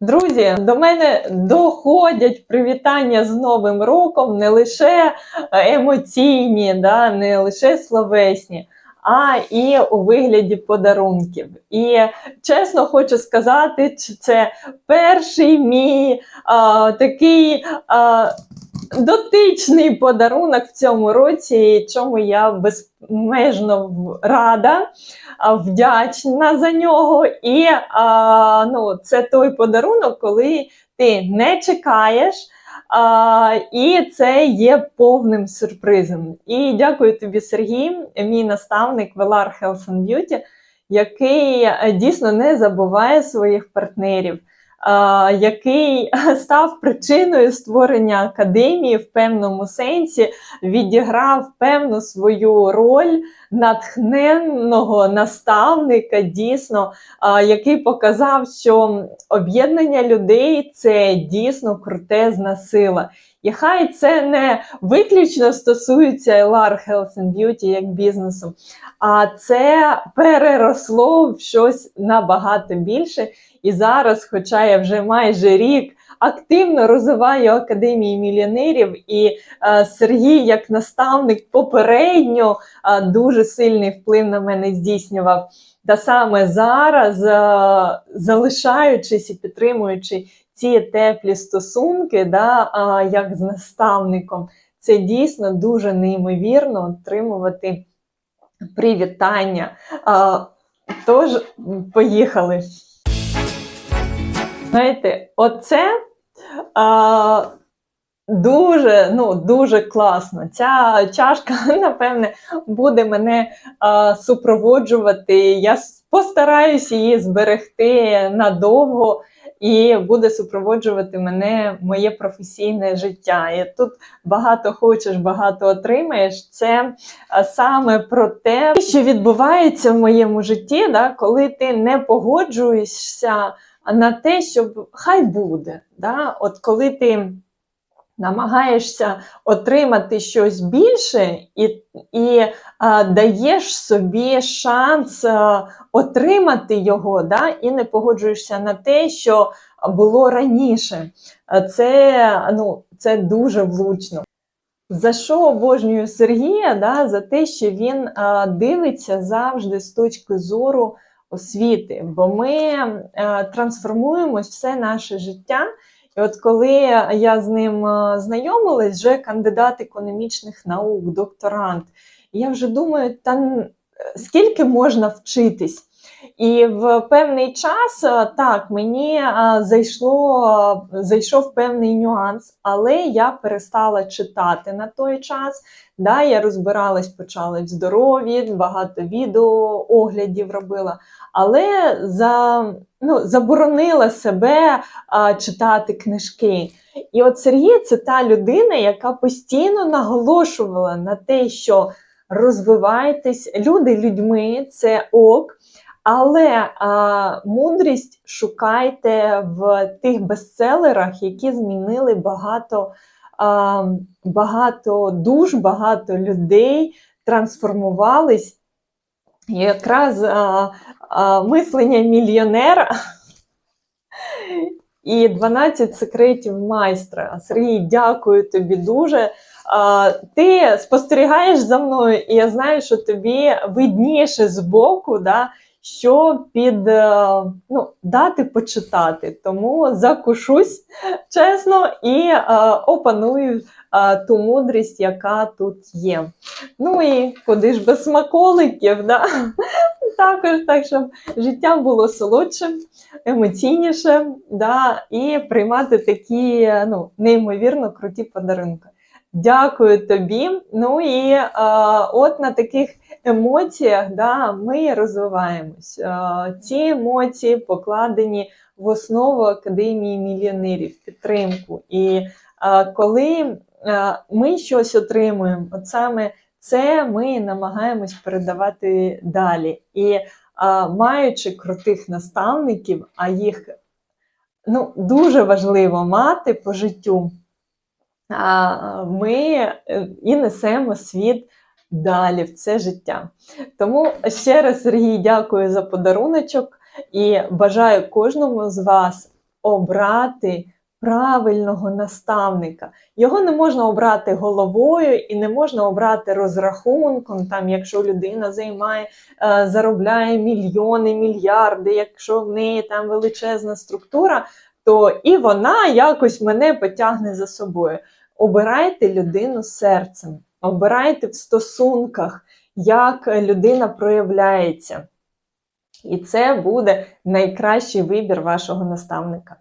Друзі, до мене доходять привітання з Новим роком не лише емоційні, да, не лише словесні, а і у вигляді подарунків. І чесно хочу сказати, це перший мій а, такий а, дотичний подарунок в цьому році, чому я безмежно рада вдячна за нього. І а, ну, це той подарунок, коли ти не чекаєш. А, і це є повним сюрпризом. І дякую тобі, Сергій, мій наставник Velar Health and Beauty, який дійсно не забуває своїх партнерів, який став причиною створення академії в певному сенсі, відіграв певну свою роль натхненного наставника, дійсно, який показав, що об'єднання людей це дійсно крутезна сила. І хай це не виключно стосується LR Health and Beauty як бізнесу, а це переросло в щось набагато більше. І зараз, хоча я вже майже рік активно розвиваю академії мільйонерів, і е, Сергій, як наставник, попередньо е, дуже сильний вплив на мене здійснював. Та саме зараз, е, залишаючись і підтримуючи ці теплі стосунки, да, а, як з наставником, це дійсно дуже неймовірно отримувати привітання. А, Тож, поїхали. Знаєте, оце а, дуже, ну, дуже класно. Ця чашка, напевне, буде мене а, супроводжувати. Я постараюсь її зберегти надовго і буде супроводжувати мене моє професійне життя. І тут багато хочеш, багато отримаєш. Це саме про те, що відбувається в моєму житті, да, коли ти не погоджуєшся на те, щоб хай буде. Да? От коли ти намагаєшся отримати щось більше і, і а, даєш собі шанс а, отримати його, да? і не погоджуєшся на те, що було раніше. Це, ну, це дуже влучно. За що обожнюю Сергія? Да? За те, що він а, дивиться завжди з точки зору освіти, бо ми е, трансформуємось все наше життя. От коли я з ним е, знайомилась, вже кандидат економічних наук, докторант, я вже думаю, та скільки можна вчитись? І в певний час е, так мені е, зайшло, е, зайшов певний нюанс, але я перестала читати на той час. Да, я розбиралась, почала в здоров'ї, багато відео оглядів робила, але за, ну, заборонила себе а, читати книжки. І от Сергій це та людина, яка постійно наголошувала на те, що розвивайтесь, люди людьми, це ок. Але а, мудрість шукайте в тих бестселерах, які змінили багато, а, багато душ, багато людей, трансформувались. І якраз а, а, мислення мільйонера і 12 секретів майстра. Сергій, дякую тобі дуже. Ти спостерігаєш за мною, і я знаю, що тобі видніше збоку, да, що під е, ну, дати почитати. Тому закушусь чесно і е, опаную е, ту мудрість, яка тут є. Ну і куди ж без смаколиків, да? також так, щоб життя було солодшим, емоційніше, да? і приймати такі ну, неймовірно круті подарунки. Дякую тобі. Ну і е, от на таких емоціях да, ми розвиваємось. Е, ці емоції покладені в основу Академії мільйонерів, підтримку. І е, коли е, ми щось отримуємо, от саме це ми намагаємось передавати далі. І а, маючи крутих наставників, а їх ну, дуже важливо мати по життю, ми е, і несемо світ далі в це життя. Тому ще раз, Сергій, дякую за подаруночок і бажаю кожному з вас обрати правильного наставника. Його не можна обрати головою і не можна обрати розрахунком, там, якщо людина займає, е, заробляє мільйони, мільярди, якщо в неї там величезна структура, то і вона якось мене потягне за собою. Обирайте людину серцем, обирайте в стосунках, як людина проявляється. І це буде найкращий вибір вашого наставника.